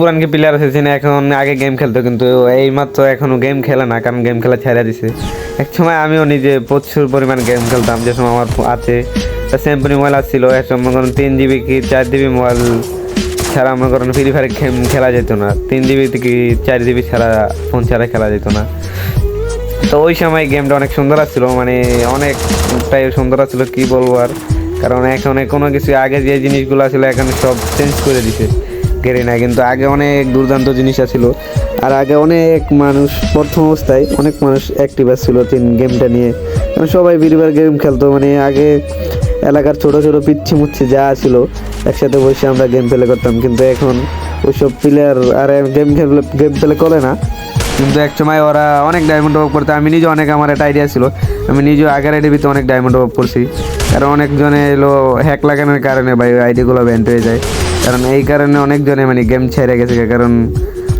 পুরানকে player এসেছে না এখন আগে গেম খেলতো, কিন্তু এই মাত্র এখনও গেম খেলে না, কারণ গেম খেলা ছেড়ে দিছে। এক সময় আমিও নিজে প্রচুর পরিমাণ গেম খেলতাম, যে সময় আমার আছে। স্যাম্পনি মোবাইল আসছিল, এক সময় করেন তিন জিবি কি চার জিবি মোবাইল ছাড়া মনে করেন ফ্রি ফায়ার গেম খেলা যেত না। তিন জিবি থেকে চার জিবি ছাড়া ফোন ছাড়া খেলা যেত না। তো ওই সময় গেমটা অনেক সুন্দর আসছিল মানে অনেকটাই সুন্দর আসছিল, কী বলব আর। কারণ এখন কোনো কিছু আগে যে জিনিসগুলো ছিল এখন সব চেঞ্জ করে দিছে। গেরি নেয়। কিন্তু আগে অনেক দুর্দান্ত জিনিস আছিল আর আগে অনেক মানুষ, প্রথম অবস্থায় অনেক মানুষ অ্যাক্টিভ ছিল তিন গেমটা নিয়ে। সবাই বিরিবার গেম খেলতো। মানে আগে এলাকার ছোট, ছোটো পিচ্ছি মুচ্ছি যা ছিল, একসাথে বসে আমরা গেম প্লে করতাম। কিন্তু এখন ওইসব প্লেয়ার আর গেম খেলে গেম প্লে করে না। কিন্তু এক সময় ওরা অনেক ডায়মন্ড অফ করতে, আমি নিজে অনেক আমার একটা আইডিয়া ছিল। আমি নিজেও আগের আইডি ভিতরে অনেক ডায়মন্ড অফ করছি। কারণ অনেকজনে এলো হ্যাক লাগানোর কারণে ভাই আইডিগুলো ব্যান্ড হয়ে যায়। কারণ এই কারণে অনেকজনে মানে গেম ছেড়ে গেছে। কারণ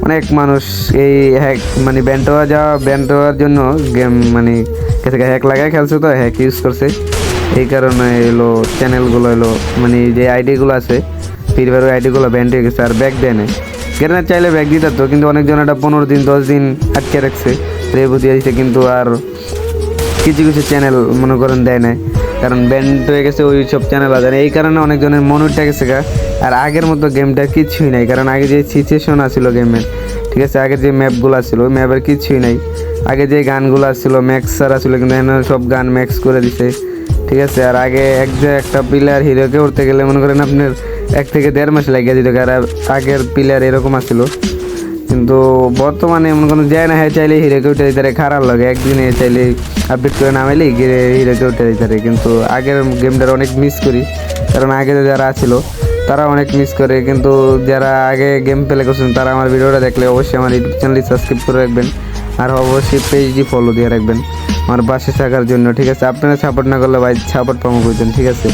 অনেক মানুষ এই হ্যাক মানে ব্যান্ড হওয়া যাওয়া ব্যান্ড হওয়ার জন্য গেম মানে গেছে হ্যাক লাগায় খেলছে তো হ্যাক ইউজ করছে। এই কারণে এলো চ্যানেলগুলো এলো মানে যে আইডিগুলো আছে ফ্রি ফায়ার আইডিগুলো ব্যান্ড হয়ে গেছে। আর ব্যাক দেয় না গ্রেনেড চাইলে ব্যাগ দিতে তো, কিন্তু অনেকজন এটা পনেরো দিন, দশ দিন আটকে রাখছে। রেবু দিয়ে দিচ্ছে কিন্তু আর কিছু কিছু চ্যানেল মনে করেন দেয় না কারণ ব্যান্ড হয়ে গেছে, ওই সব চ্যানেল আছে। এই কারণে অনেকজনের মন উঠে গেছে গা। আর আগের মতো গেমটা কিছুই নাই। কারণ আগে যে সিচুয়েশন আছিল গেমের ঠিক আছে? আগে যে ম্যাপগুলো ছিল, ওই ম্যাপের কিছুই নাই। আগে যে গানগুলো ছিল ম্যাক্স ছাড়া ছিল কিন্তু এখন সব গান ম্যাক্স করে দিছে। ঠিক আছে? আর আগে এক যে একটা প্লেয়ার হিরোকে উঠতে গেলে মনে করেন আপনার এক থেকে দেড় মাস লাগিয়ে দিত আর আগের প্লেয়ার এরকম আছিল কিন্তু বর্তমানে এমন কোনো যায় না হ্যাঁ চাইলে হিরোকে উঠে দিতে খারাপ লাগে। একদিনে চাইলে আপডেট করে নামাইলে হিরোকে উঠে দিতে পারে। কিন্তু আগের গেমটার অনেক মিস করি, কারণ আগে যারা ছিল তারা অনেক মিস করে। কিন্তু যারা আগে গেম প্লে করছেন, তারা আমার ভিডিওটা দেখলে অবশ্যই আমার ইউটিউব চ্যানেলটি সাবস্ক্রাইব করে রাখবেন। আর অবশ্যই পেজটি ফলো দিয়ে রাখবেন, আমার পাশে থাকার জন্য, ঠিক আছে? আপনারা সাপোর্ট না করলে ভাই সাপোর্ট পাবো করছেন ঠিক আছে?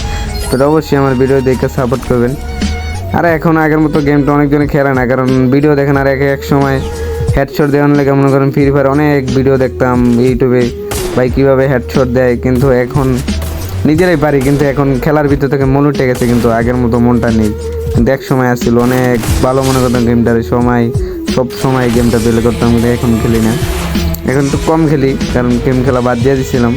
তো অবশ্যই আমার ভিডিও দেখে সাপোর্ট করবেন। আর এখন আগের মতো গেমটা অনেকজনে খেলে না, কারণ ভিডিও দেখেন আর এক এক সময় হেডশট দেওয়ার লেগে মনে করেন ফ্রি ফায়ার অনেক ভিডিও দেখতাম ইউটিউবে ভাই কীভাবে হেডশট দেয়, কিন্তু এখন নিজেরাই পারি, কিন্তু এখন খেলার ভিতর থেকে মন উঠে গেছে, কিন্তু আগের মতো মনটা নেই। কিন্তু এক সময় আসছিল, অনেক ভালো মনে করতাম গেমটার সময়, সব সময় গেমটা পেলে করতাম, কিন্তু এখন খেলি না। এখন তো কম খেলি, কারণ গেম খেলা বাদ দিয়ে দিয়েছিলাম